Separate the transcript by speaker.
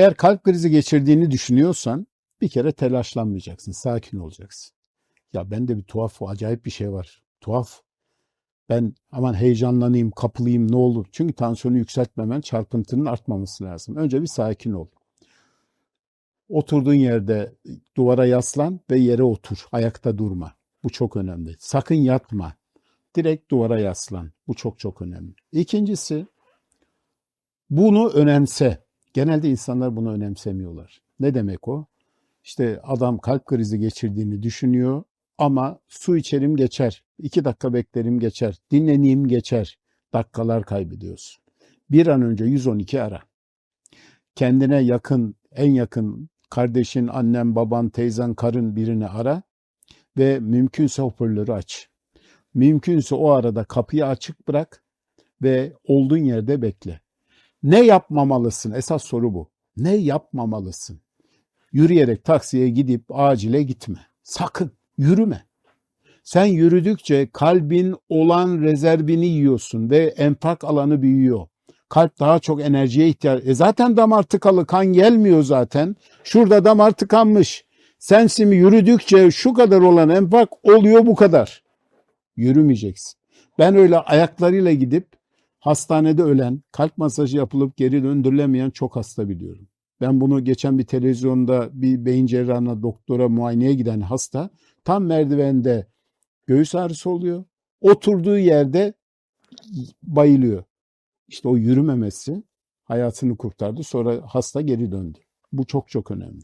Speaker 1: eğer kalp krizi geçirdiğini düşünüyorsan bir kere telaşlanmayacaksın, sakin olacaksın. Ya bende bir tuhaf, acayip bir şey var. Tuhaf. Ben aman heyecanlanayım, kapılayım ne olur. Çünkü tansiyonu yükseltmemen, çarpıntının artmaması lazım. Önce bir sakin ol. Oturduğun yerde duvara yaslan ve yere otur. Ayakta durma. Bu çok önemli. Sakın yatma. Direkt duvara yaslan. Bu çok çok önemli. İkincisi bunu önemse. Genelde insanlar bunu önemsemiyorlar. Ne demek o? İşte adam kalp krizi geçirdiğini düşünüyor ama su içerim geçer. iki dakika beklerim geçer. Dinleneyim geçer. Dakikalar kaybediyorsun. Bir an önce 112 ara. Kendine yakın, en yakın kardeşin, annen, baban, teyzen, karın birini ara ve mümkünse hoparlörü aç. Mümkünse o arada kapıyı açık bırak ve olduğun yerde bekle. Ne yapmamalısın? Esas soru bu. Ne yapmamalısın? Yürüyerek taksiye gidip acile gitme. Sakın yürüme. Sen yürüdükçe kalbin olan rezervini yiyorsun ve enfak alanı büyüyor. Kalp daha çok enerjiye ihtiyaç. E zaten damar tıkalı, kan gelmiyor zaten. Şurada damar tıkanmış. Sen şimdi yürüdükçe şu kadar olan enfak oluyor bu kadar. Yürümeyeceksin. Ben öyle ayaklarıyla gidip hastanede ölen, kalp masajı yapılıp geri döndürülemeyen çok hasta biliyorum. Ben bunu geçen bir televizyonda bir beyin cerrahına doktora muayeneye giden hasta tam merdivende göğüs ağrısı oluyor. Oturduğu yerde bayılıyor. İşte o yürümemesi hayatını kurtardı. Sonra hasta geri döndü. Bu çok çok önemli.